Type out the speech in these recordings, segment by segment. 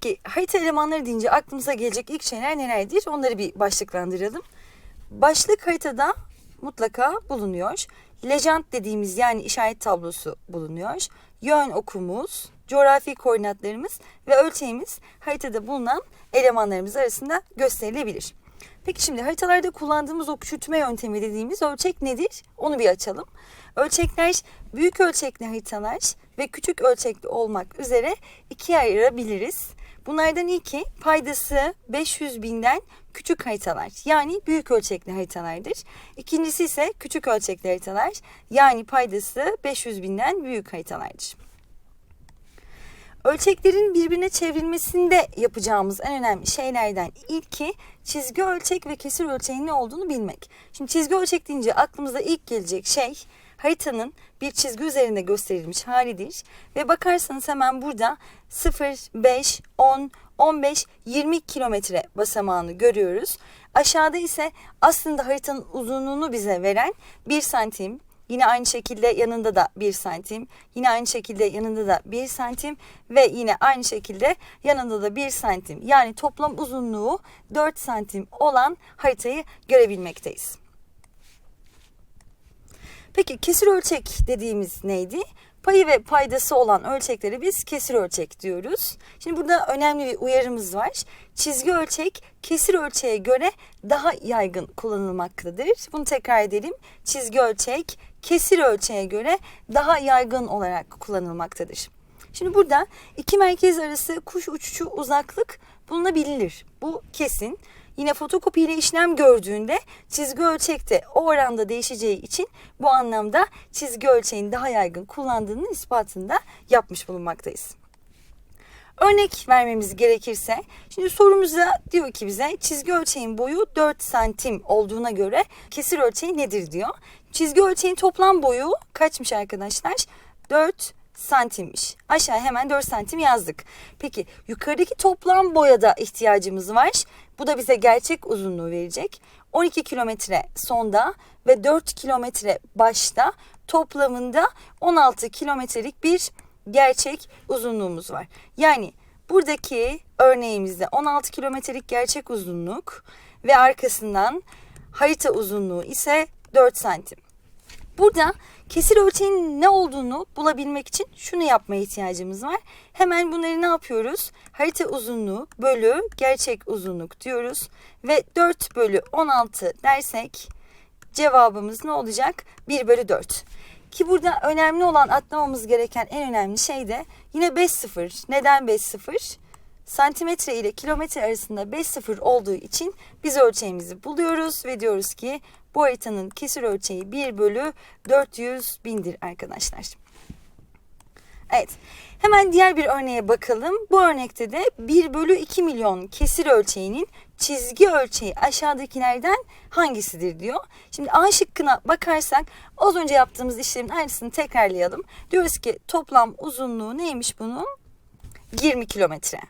Peki harita elemanları deyince aklımıza gelecek ilk şeyler nelerdir? Onları bir başlıklandıralım. Başlık haritada mutlaka bulunuyor. Legend dediğimiz yani işaret tablosu bulunuyor. Yön okumuz, coğrafi koordinatlarımız ve ölçeğimiz haritada bulunan elemanlarımız arasında gösterilebilir. Peki şimdi haritalarda kullandığımız o küçültme yöntemi dediğimiz ölçek nedir? Onu bir açalım. Ölçekler büyük ölçekli haritalar ve küçük ölçekli olmak üzere ikiye ayırabiliriz. Bunlardan ilki paydası 500 binden küçük haritalar yani büyük ölçekli haritalardır. İkincisi ise küçük ölçekli haritalar yani paydası 500 binden büyük haritalardır. Ölçeklerin birbirine çevrilmesinde yapacağımız en önemli şeylerden ilki çizgi ölçek ve kesir ölçeğin ne olduğunu bilmek. Şimdi çizgi ölçek deyince aklımıza ilk gelecek şey haritanın bir çizgi üzerinde gösterilmiş halidir. Ve bakarsanız hemen burada 0, 5, 10, 15, 20 kilometre basamağını görüyoruz. Aşağıda ise aslında haritanın uzunluğunu bize veren 1 santim, Yine aynı şekilde yanında da 1 santim. Yine aynı şekilde yanında da 1 santim. Ve yine aynı şekilde yanında da 1 santim. Yani toplam uzunluğu 4 santim olan haritayı görebilmekteyiz. Peki kesir ölçek dediğimiz neydi? Payı ve paydası olan ölçekleri biz kesir ölçek diyoruz. Şimdi burada önemli bir uyarımız var. Çizgi ölçek kesir ölçeğe göre daha yaygın kullanılmaktadır. Bunu tekrar edelim. Çizgi ölçek kesir ölçeğe göre daha yaygın olarak kullanılmaktadır. Şimdi burada iki merkez arası kuş uçuşu uzaklık bulunabilir. Bu kesin. Yine fotokopi ile işlem gördüğünde çizgi ölçekte o oranda değişeceği için bu anlamda çizgi ölçeğin daha yaygın kullandığının ispatında yapmış bulunmaktayız. Örnek vermemiz gerekirse, şimdi sorumuzda diyor ki bize çizgi ölçeğin boyu 4 santim olduğuna göre kesir ölçeği nedir diyor. Çizgi ölçeğin toplam boyu kaçmış arkadaşlar? 4 santimmiş. Aşağı hemen 4 santim yazdık. Peki yukarıdaki toplam boyada ihtiyacımız var. Bu da bize gerçek uzunluğu verecek. 12 kilometre sonda ve 4 kilometre başta toplamında 16 kilometrelik bir gerçek uzunluğumuz var. Yani buradaki örneğimizde 16 kilometrelik gerçek uzunluk ve arkasından harita uzunluğu ise 4 santim. Burada kesir ölçeğin ne olduğunu bulabilmek için şunu yapmaya ihtiyacımız var. Hemen bunları ne yapıyoruz? Harita uzunluğu bölü gerçek uzunluk diyoruz. Ve 4 bölü 16 dersek cevabımız ne olacak? 1 bölü 4. Ki burada önemli olan atlamamız gereken en önemli şey de yine 5 sıfır. Neden 5 sıfır? Santimetre ile kilometre arasında 5 sıfır olduğu için biz ölçeğimizi buluyoruz ve diyoruz ki bu haritanın kesir ölçeği 1 bölü 400 bindir arkadaşlar. Evet. Hemen diğer bir örneğe bakalım. Bu örnekte de 1 bölü 2 milyon kesir ölçeğinin çizgi ölçeği aşağıdakilerden hangisidir diyor. Şimdi A şıkkına bakarsak az önce yaptığımız işlemin aynısını tekrarlayalım. Diyoruz ki toplam uzunluğu neymiş bunun? 20 kilometre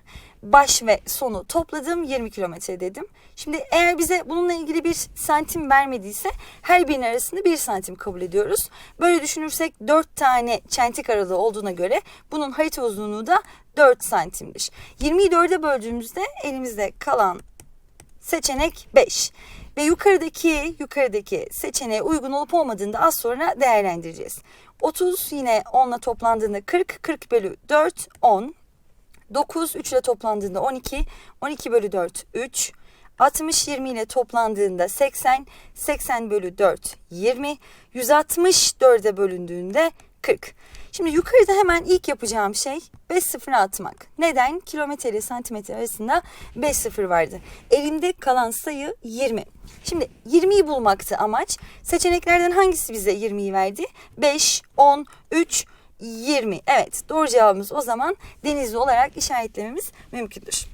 baş ve sonu topladım 20 kilometre dedim. Şimdi eğer bize bununla ilgili bir santim vermediyse her birinin arasında bir santim kabul ediyoruz. Böyle düşünürsek 4 tane çentik aralığı olduğuna göre bunun harita uzunluğu da 4 santimdir. 20'yi 4'e böldüğümüzde elimizde kalan seçenek 5. Ve yukarıdaki yukarıdaki seçeneğe uygun olup olmadığını az sonra değerlendireceğiz. 30 yine 10 ile toplandığında 40, 40 bölü 4, 10. 9 3 ile toplandığında 12, 12 bölü 4 3, 60 20 ile toplandığında 80, 80 bölü 4 20, 160 4'e bölündüğünde 40. Şimdi yukarıda hemen ilk yapacağım şey 5 sıfır atmak. Neden? Kilometre ile santimetre arasında 5 sıfır vardı. Elimde kalan sayı 20. Şimdi 20'yi bulmaktı amaç. Seçeneklerden hangisi bize 20'yi verdi? 5, 10, 3, 20. Evet doğru cevabımız o zaman denizli olarak işaretlememiz mümkündür.